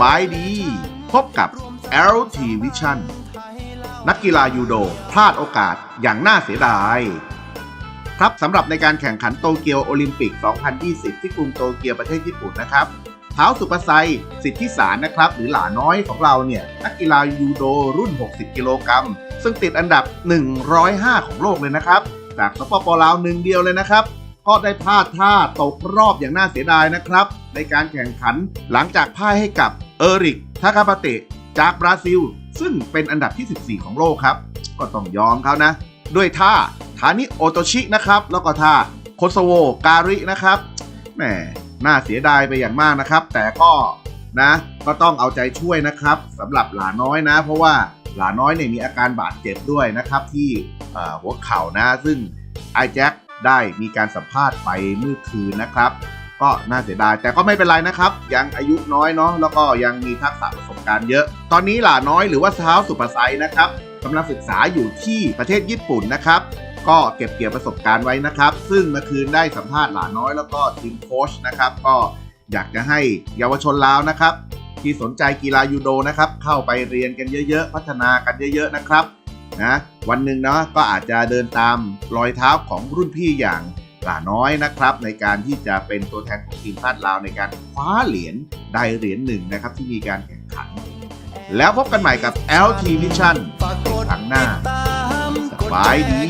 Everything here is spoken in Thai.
บายดี พบกับ LT Vision นักกีฬายูโดพลาดโอกาสอย่างน่าเสียดาย ครับสำหรับในการแข่งขันโตเกียวโอลิมปิก 2020 ที่กรุงโตเกียวประเทศญี่ปุ่นนะครับเท้าสุปไซสิทธิสารนะครับ หรือหลาน้อยของเราเนี่ย นักกีฬายูโดรุ่น 60 กิโลกรัม ซึ่งติดอันดับ 105 ของโลกเลยนะครับ จากสปปลาวหนึ่งเดียวเลยนะครับก็ได้พลาดท่าตกรอบอย่างน่าเสียดายนะครับ ในการแข่งขันหลังจากพ่ายให้กับ เอริก ทาคาปาเตะ จากบราซิล ซึ่งเป็นอันดับที่ 14 ของโลกครับ ก็ต้องยอมเขานะ ด้วยท่าทานิโอโตชินะครับ แล้วก็ท่าโคโซโวการินะครับ แหม น่าเสียดายไปอย่างมากนะครับ แต่ก็นะ ก็ต้องเอาใจช่วยนะครับสำหรับหลาน้อยนะ เพราะว่าหลาน้อยเนี่ยมีอาการบาดเจ็บด้วยนะครับที่หัวเข่านะ ซึ่งไอแจ็คได้มีการสัมภาษณ์ไปเมื่อคืนนะครับ ก็น่าเสียดาย แต่ก็ไม่เป็นไรนะครับ ยังอายุน้อยเนาะแล้วก็ยังมีทักษะประสบการณ์เยอะ ตอนนี้หลาน้อยหรือว่าเท้าสุปไซนะครับกำลังศึกษาอยู่ที่ประเทศญี่ปุ่นนะครับก็เก็บเกี่ยวประสบการณ์ไว้นะครับ ซึ่งเมื่อคืนได้สัมภาษณ์หลาน้อยแล้วก็ทีมโค้ชนะครับ ก็อยากจะให้เยาวชนลาวนะครับ ที่สนใจกีฬายูโดนะครับ เข้าไปเรียนกันเยอะ ๆ พัฒนากันเยอะ ๆ นะครับนะวันหนึ่งเนาะก็อาจจะเดินตามรอยเท้าของรุ่นพี่อย่าง หลาน้อยนะครับ ในการที่จะเป็นตัวแทนของทีมชาติลาวในการคว้าเหรียญได้เหรียญหนึ่งนะครับที่มีการแข่งขัน แล้วพบกันใหม่กับ LT Vision ครั้งหน้าสบายดี